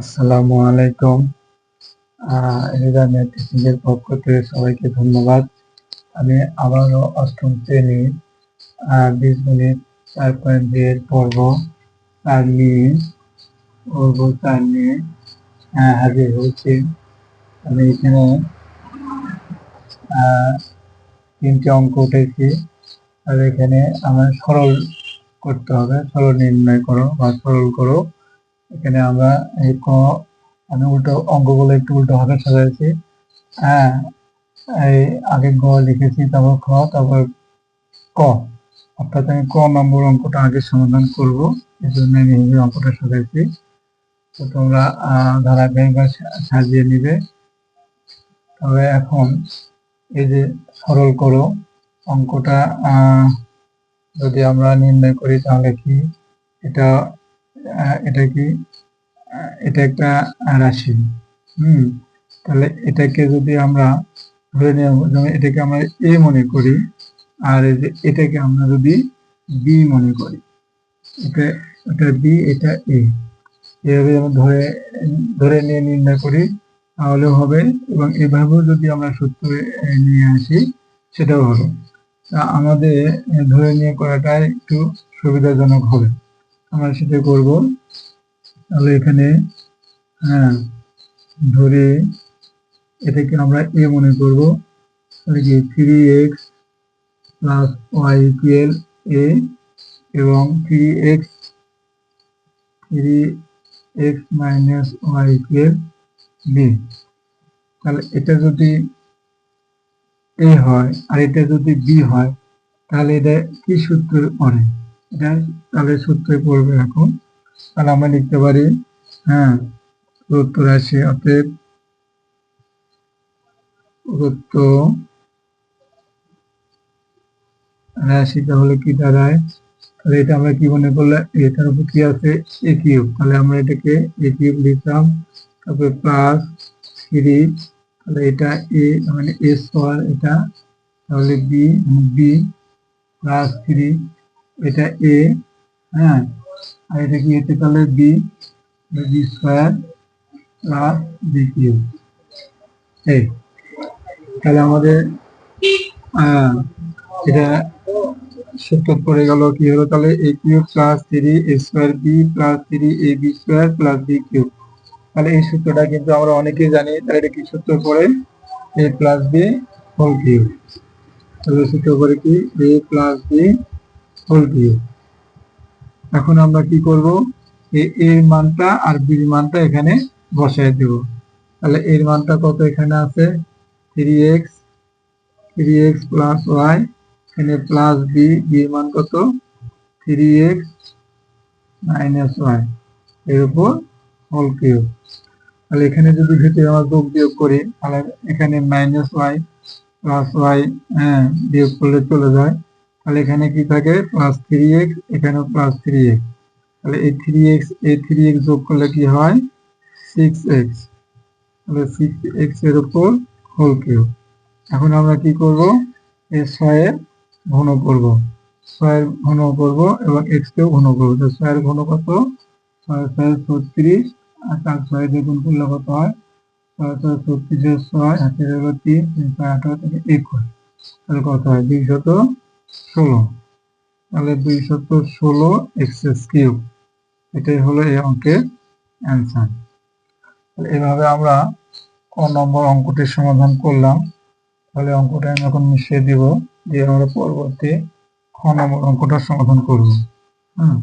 আসসালামু আলাইকুম। ম্যাথমেটিক্সের পক্ষ থেকে সবাইকে ধন্যবাদ। আমি আবারও অষ্টম শ্রেণি বীজগণিত চার পয়েন্ট দুই এর পর্ব চার নিয়ে, পর্ব চার নিয়ে হাজির হয়েছি। আমি এখানে তিনটে অঙ্ক উঠেছি। আর এখানে আমার সরল করতে হবে। সরল নির্ণয় করো বা সরল করো। এখানে আমরা এই ক, আমি উল্টো অঙ্কগুলো একটু উল্টো ভাবে সাজাইছি। হ্যাঁ এই আগে গ লিখেছি, তারপর খ, তারপর ক। অর্থাৎ আমি ক নম্বর অঙ্কটা আগে সমাধান করব এই জন্য আমি এই অঙ্কটা সাজাইছি। তো তোমরা ধারাবাহিকভাবে সাজিয়ে নিবে। তবে এখন এই যে সরল করো, অঙ্কটা যদি আমরা নির্ণয় করি তাহলে কি? এটা আহ, এটা কি এটা একটা রাশি হুম তাহলে এটাকে যদি আমরা ধরে নেব এটাকে আমরা এ মনে করি আর এটাকে আমরা যদি বি মনে করি এটা এটা বি এটা এ এভাবে আমরা ধরে ধরে নিয়ে নির্ণয় করি তাহলেও হবে এবং এভাবেও যদি আমরা সূত্র নিয়ে আসি সেটাও হবে তা আমাদের ধরে নিয়ে করাটা একটু সুবিধাজনক হবে। আমরা সেটা করব। তাহলে এখানে হ্যাঁ ধরে এটাকে আমরা এ মনে করব। তাহলে কি three x plus y equal a এবং three x three x minus y equal b তাহলে এটা যদি এ হয় আর এটা যদি বি হয়, তাহলে এটা কি সূত্র পড়ে এটা তাহলে সূত্রে পড়বে এখন। তাহলে আমরা লিখতে পারি হ্যাঁ প্রদত্ত রাশি অতএব প্রদত্ত রাশি তাহলে কি দাঁড়ায়? তাহলে এটা আমরা কি মনে করলাম এটার উপর কি আছে? এ তাহলে আমরা এটাকে এ কিউব তারপরে প্লাস থ্রি, তাহলে এটা এ মানে এ স্কোয়ার, এটা তাহলে বি বি প্লাস থ্রি এটা এ হ্যাঁ? আর এটা কি এতে তাহলে b b square plus b cube এই তাহলে আমাদের আহ, এটা সূত্র পড়ে গেল কি হলো? তাহলে a cube plus three a square b plus three a b square plus b cube তাহলে এই সূত্রটা কিন্তু আমরা অনেকেই জানি তাহলে এটা কি সূত্র পড়ে? A plus b whole cube তাহলে সূত্র পড়ে কি? A plus b whole cube এখন আমরা কি করব? এর মানটা আর বির মানটা এখানে বসায় দেব। তাহলে এর মানটা কত এখানে আছে? Three x three x plus y এখানে প্লাস বি বি মান কত? থ্রি এক্স ওয়াই এর উপর হোল কিউব তাহলে এখানে যদি ভিতরে আমরা যোগ বিয়োগ করি, তাহলে এখানে মাইনাস ওয়াই প্লাস ওয়াই হ্যাঁ বিয়োগ করলে চলে যায়। তাহলে এখানে কি থাকে? প্লাস থ্রি এক্স এখানেও প্লাস থ্রি এক্স তাহলে এই থ্রি এক্স এই থ্রি এক্স যোগ করলে কি হয়? সিক্স এক্স তাহলে সিক্স এক্সের উপর হোল কিউব এখন আমরা কি করব? এই ছয়ের ঘন করব। ছয়ের ঘন করব এবং এক্স কেও ঘন করব। তো ছয়ের ঘন কত? ছয় ছয় ছত্রিশ। আর চার ছয় দিয়ে গুণ করলে কত হয়? ছয় ছয় ছত্রিশের ছয় হাতের হলো তিন তিন ছয় আঠারো থেকে একুশ। তাহলে কত হয়? দুইশত ষোলো। তাহলে দুই শত ষোলো এক্সএস কিউব। এটাই হলো এই অঙ্কের অ্যান্সার। এভাবে আমরা ক নম্বর অঙ্কটির সমাধান করলাম। তাহলে অঙ্কটা আমি এখন মিশিয়ে দিব, দিয়ে আমরা পরবর্তী খ নম্বর অঙ্কটার সমাধান করব। হ্যাঁ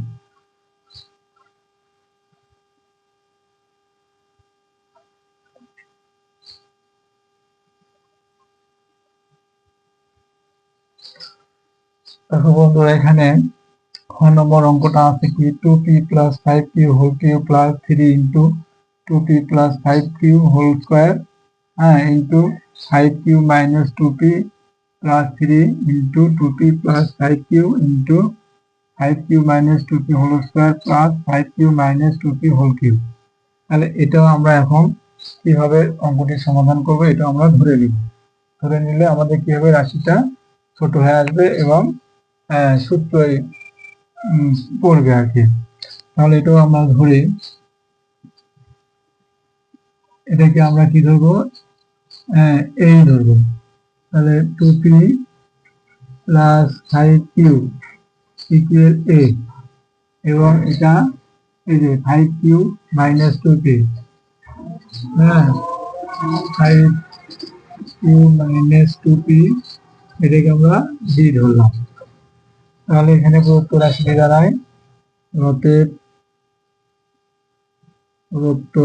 দেখো বন্ধুরা, এখানে খ নম্বর অঙ্কটা আছে কি? Two p plus five q whole q plus three into two p plus five q whole square হ্যাঁ into five q minus two p plus three into two p plus five q into five q minus two p whole square plus five q minus two p whole q তাহলে এটাও আমরা এখন কীভাবে অঙ্কটির সমাধান করব এটা আমরা ধরে নিব। ধরে নিলে আমাদের কি হবে রাশিটা ছোট হয়ে আসবে এবং সূত্রই উম, পড়বে আর কি। তাহলে এটাও আমরা ধরি। এটাকে আমরা কি ধরবো? এ ধরবো। তাহলে two p plus five q equal a এবং এটা এই যে five q minus two p হ্যাঁ five q minus two p এটাকে আমরা বি ধরলাম। তাহলে এখানে প্রদত্ত রাশিটি দাঁড়ায়। অতএব প্রদত্ত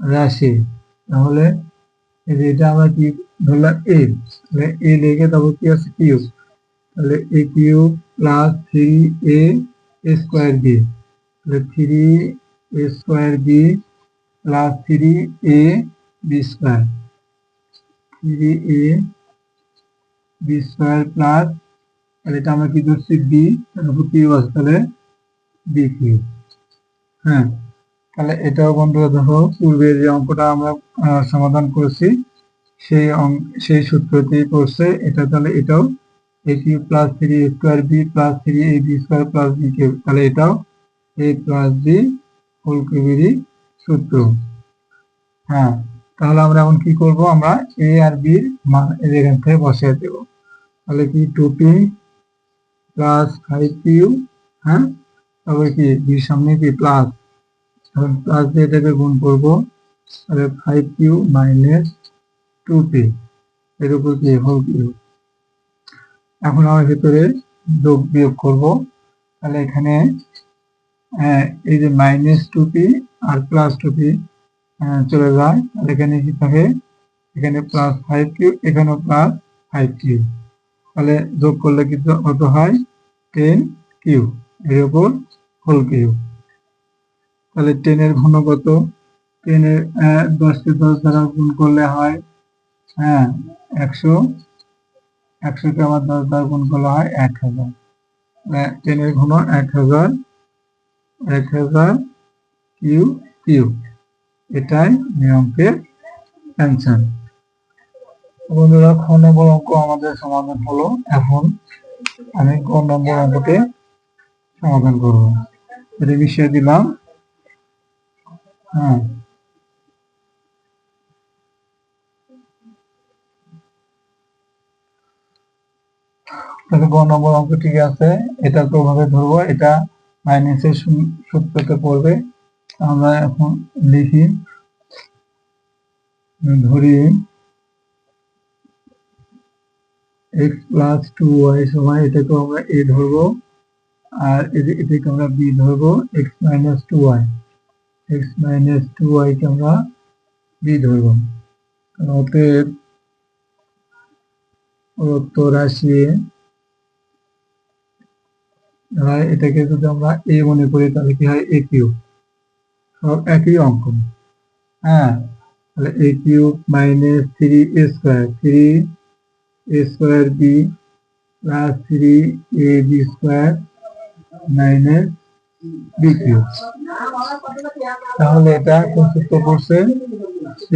রাশি। তাহলে এটা আমরা কি ধরলাম এ তাহলে এ লেগে তারপর কি আছে? কিউ তাহলে a q plus three a square b তাহলে three a square b plus three a b square three a b square plus তাহলে এটা আমরা কি ধরছি? বি তারপর কিউ আছে, তাহলে বি কিউ হ্যাঁ তাহলে এটাও বন্ধুরা দেখো, পূর্বের যে অঙ্কটা আমরা সমাধান করেছি, সেই সেই সূত্রতেই করছে এটা তাহলে এটাও a q plus three a square b plus three a b square plus b q তাহলে এটাও এ প্লাস বি হোল কিউবেরই সূত্র। হ্যাঁ তাহলে আমরা এখন কি করব? আমরা এ আর বি এর মান এর এখান থেকে বসিয়ে দেব। তাহলে কি two p plus five q হ্যাঁ? তারপরে কি বির সামনে কি প্লাস প্লাস দিয়ে এটাকে গুণ করব, তাহলে five q minus two p এর উপর কি হোল কিউ এখন আমার ভেতরে যোগ বিয়োগ করব, তাহলে এখানে এই যে মাইনাস টু পি আর প্লাস টু পি চলে যায়। তাহলে এখানে কি থাকে? এখানে প্লাস ফাইভ কিউ এখানেও প্লাস ফাইভ কিউ তাহলে যোগ করলে কি কত হয়? টেন কিউ এর উপর হোল কিউ তাহলে টেনের ঘন কত? টেনের দশকে দশ দ্বারা গুণ করলে হয় হ্যাঁ একশো। একশোকে আবার দশ দ্বারা গুণ করলে হয় এক হাজার। টেনের ঘন এক হাজার এক হাজার কিউ কিউ এটাই নিয়মকের অ্যান্সার বন্ধুরা খ নম্বর অঙ্ক আমাদের সমাধান হলো। এখন আমি ক নম্বর অঙ্কতে সমাধান করব? এটা বিষয় দিলাম। হ্যাঁ। তাহলে গ নম্বর অঙ্ক ঠিক আছে? এটা প্রভাবে ধরবো। এটা মাইনাসের সূত্রতে পড়বে। আমরা এখন লিখি, ধরি। এক্স প্লাস টু ওয়াই সমান এটাকে আমরা এ ধরবো, আর এটি- এটাকে আমরা বি ধরবো x minus two y x minus two ওয়াইকে আমরা বি ধরবো। অতএব প্রদত্ত রাশি এটাকে যদি আমরা এ মনে করি, তাহলে কি হয়? এ কিউ সব একই অঙ্ক। হ্যাঁ তাহলে a q minus three a square three a square b plus three a b square minus b q তাহলে এটা সূত্র পড়ছে?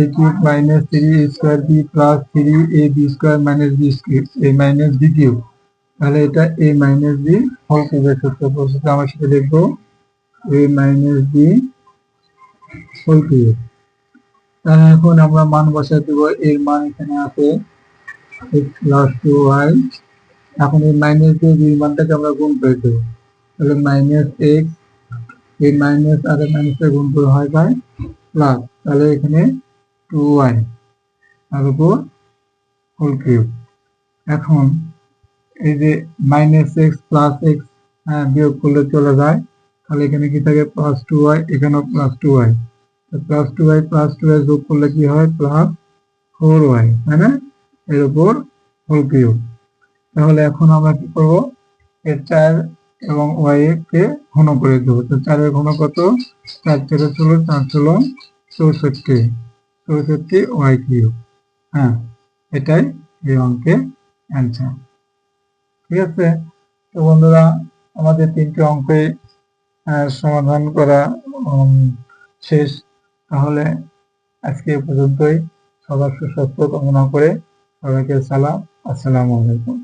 A cube minus three a square b plus three a b square minus b cube a minus b cube. তাহলে এটা এ minus b whole কিউবের সূত্র পড়ছে। তো আমরা সেটা দেখব। A minus b whole cube. তাহলে এখন আমরা মান বসাই দেবো। এর মান এখানে আছে প্লাস টু ওয়াই এখন এই মাইনাস দিয়ে বি মানটাকে আমরা গুণ করে দেবো। তাহলে মাইনাস এক্স এই মাইনাস আর মাইনাসে গুণ করে হয় যায় প্লাস তাহলে এখানে টু ওয়াই তার উপর হোল কিউব এখন এই যে মাইনাস এক্স প্লাস এক্স বিয়োগ করলে চলে যায়। তাহলে এখানে কি থাকে? প্লাস টু ওয়াই এখানেও plus two y plus two y plus two y যোগ করলে কি হয়? প্লাস ফোর ওয়াই তাই না? এর উপর হোল কিউব তাহলে এখন আমরা কি করব? এর চার এবং ওয়াই কে ঘন করে দেবো। তো চারের ঘন কত চার চারে ষোলো, চার ষোলো, চৌষট্টি। চৌষট্টি ওয়াই কিউব হ্যাঁ এটাই এই অঙ্কের অ্যান্সার ঠিক আছে? তো বন্ধুরা, আমাদের তিনটে অঙ্কে সমাধান করা শেষ। তাহলে আজকে পর্যন্তই। সবার সুস্বাস্থ্য কামনা করে সবাইকে সালাম আসসালামু আলাইকুম।